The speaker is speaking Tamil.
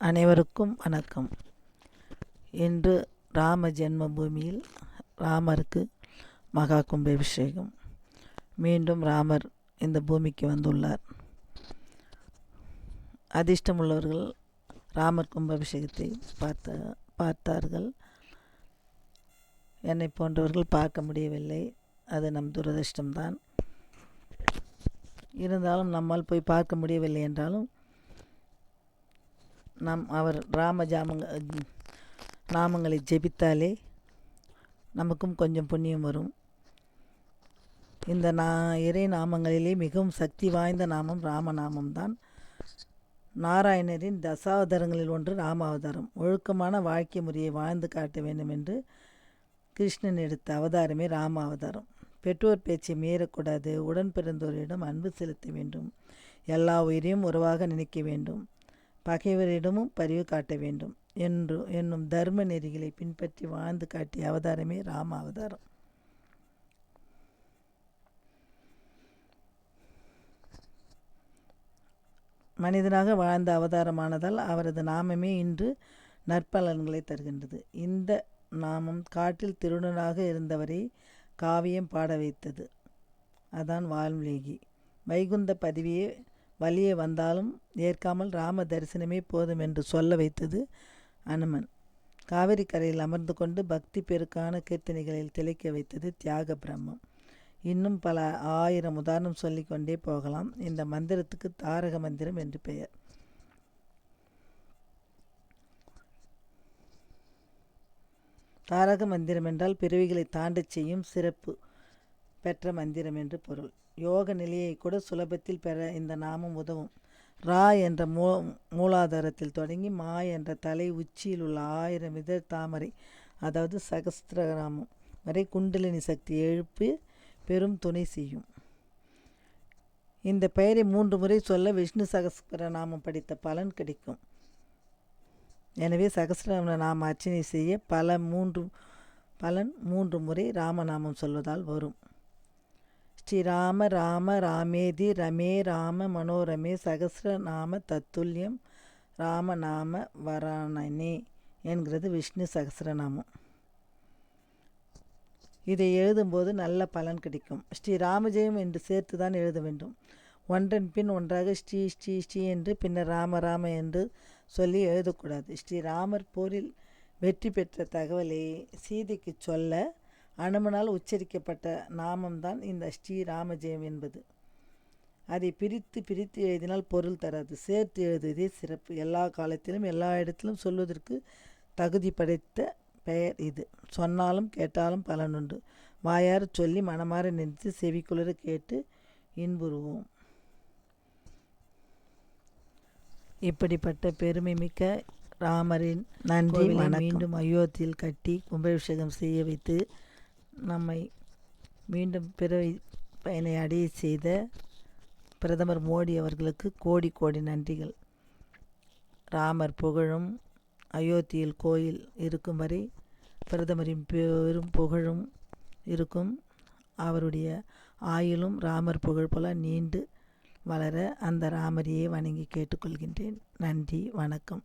அனைவருக்கும் வணக்கம். இன்று ராம ஜென்ம பூமியில் ராமருக்கு மகா கும்பாபிஷேகம். மீண்டும் ராமர் இந்த பூமிக்கு வந்துள்ளார். அதிர்ஷ்டம் உள்ளவர்கள் ராமர் கும்பாபிஷேகத்தை பார்த்த பார்த்தார்கள். என்னை போன்றவர்கள் பார்க்க முடியவில்லை. அது நம் துரதிர்ஷ்டம்தான். இருந்தாலும் நம்மால் போய் பார்க்க முடியவில்லை என்றாலும் நம் அவர் ராம ஜாமங்க நாமங்களை ஜெபித்தாலே நமக்கும் கொஞ்சம் புண்ணியம் வரும். இந்த நா இறை நாமங்களிலே மிகவும் சக்தி வாய்ந்த நாமம் ராமநாமம்தான் நாராயணரின் தசாவதாரங்களில் ஒன்று ராமாவதாரம். ஒழுக்கமான வாழ்க்கை முறையை வாழ்ந்து காட்ட வேண்டும் என்று கிருஷ்ணன் எடுத்த அவதாரமே ராமாவதாரம். பெற்றோர் பேச்சை மீறக்கூடாது. உடன் பிறந்தோரிடம் அன்பு செலுத்த வேண்டும். எல்லா உயிரையும் உறவாக நினைக்க வேண்டும். பகைவரிடமும் பரிவு காட்ட வேண்டும் என்று என்னும் தர்ம நெறிகளை பின்பற்றி வாழ்ந்து காட்டிய அவதாரமே ராம அவதாரம். மனிதனாக வாழ்ந்த அவதாரமானதால் அவரது நாமமே இன்று நற்பலன்களை தருகின்றது. இந்த நாமம் காட்டில் திருடனாக இருந்தவரை காவியம் பாட வைத்தது. அதான் வால்மீகி. வைகுந்த பதவியே வலியே வந்தாலும் ஏற்காமல் ராம தரிசனமே போதும் என்று சொல்ல வைத்தது அனுமன். காவிரி கரையில் அமர்ந்து கொண்டு பக்தி பெருக்கான கீர்த்தனைகளில் திளைக்க வைத்தது தியாக பிரம்மம். இன்னும் பல ஆயிரம் உதாரணம் சொல்லிக்கொண்டே போகலாம். இந்த மந்திரத்துக்கு தாரக மந்திரம் என்று பெயர். தாரக மந்திரம் என்றால் பிறவிகளை தாண்டச் செய்யும் சிறப்பு. பெற்ற மந்திரம் என்று பொருள். யோக நிலையை கூட சுலபத்தில் பெற இந்த நாமம் உதவும். ரா என்ற மூ மூலாதாரத்தில் தொடங்கி மா என்ற தலை உச்சியில் உள்ள ஆயிரம் இதழ் தாமரை அதாவது சகஸ்திரகிராமம் வரை குண்டலினி சக்தி எழுப்பி பெரும் துணை செய்யும். இந்த பெயரை மூன்று முறை சொல்ல விஷ்ணு சகஸ்திர நாமம் படித்த பலன் கிடைக்கும். எனவே சகஸ்ர நாம அர்ச்சனை செய்ய பல மூன்று பலன் மூன்று முறை ராமநாமம் சொல்வதால் வரும். ஸ்ரீராம ராம ராமேதி ரமே ராம மனோரமே சகசிரநாம தத்துல்யம் ராமநாம வராணனே என்கிறது விஷ்ணு சகசிரநாமம். இதை எழுதும்போது நல்ல பலன் கிடைக்கும். ஸ்ரீ ராமஜெயம் என்று சேர்த்து தான் எழுத வேண்டும். ஒன்றன் பின் ஒன்றாக ஸ்ரீ ஸ்ரீ ஸ்ரீ என்று பின்னர் ராம ராம என்று சொல்லி எழுதக்கூடாது. ஸ்ரீராமர் போரில் வெற்றி பெற்ற தகவலை சீதைக்கு சொல்ல அனுமனால் உச்சரிக்கப்பட்ட நாமம்தான் இந்த ஸ்ரீராமஜெயம் என்பது. அதை பிரித்து பிரித்து எழுதினால் பொருள் தராது. சேர்த்து எழுதுவதே சிறப்பு. எல்லா காலத்திலும் எல்லா இடத்திலும் சொல்வதற்கு தகுதி படைத்த பெயர் இது. சொன்னாலும் கேட்டாலும் பலனுண்டு. வாயார சொல்லி மனமாற நினைத்து செவிக்குளிர கேட்டு இன்புறுவோம். இப்படிப்பட்ட பெருமை மிக்க ராமரின் நன்றி. மீண்டும் அயோத்தியில் கட்டி கும்பாபிஷேகம் செய்ய வைத்து நம்மை மீண்டும் பிறவி பயனை அடைய செய்த பிரதமர் மோடி அவர்களுக்கு கோடி கோடி நன்றிகள். ராமர் புகழும் அயோத்தியில் கோயில் இருக்கும் வரை பிரதமரின் பெரும் புகழும் இருக்கும். அவருடைய ஆயுளும் ராமர் புகழ் போல நீண்டு வளர அந்த ராமரையே வணங்கி கேட்டுக்கொள்கின்றேன். நன்றி வணக்கம்.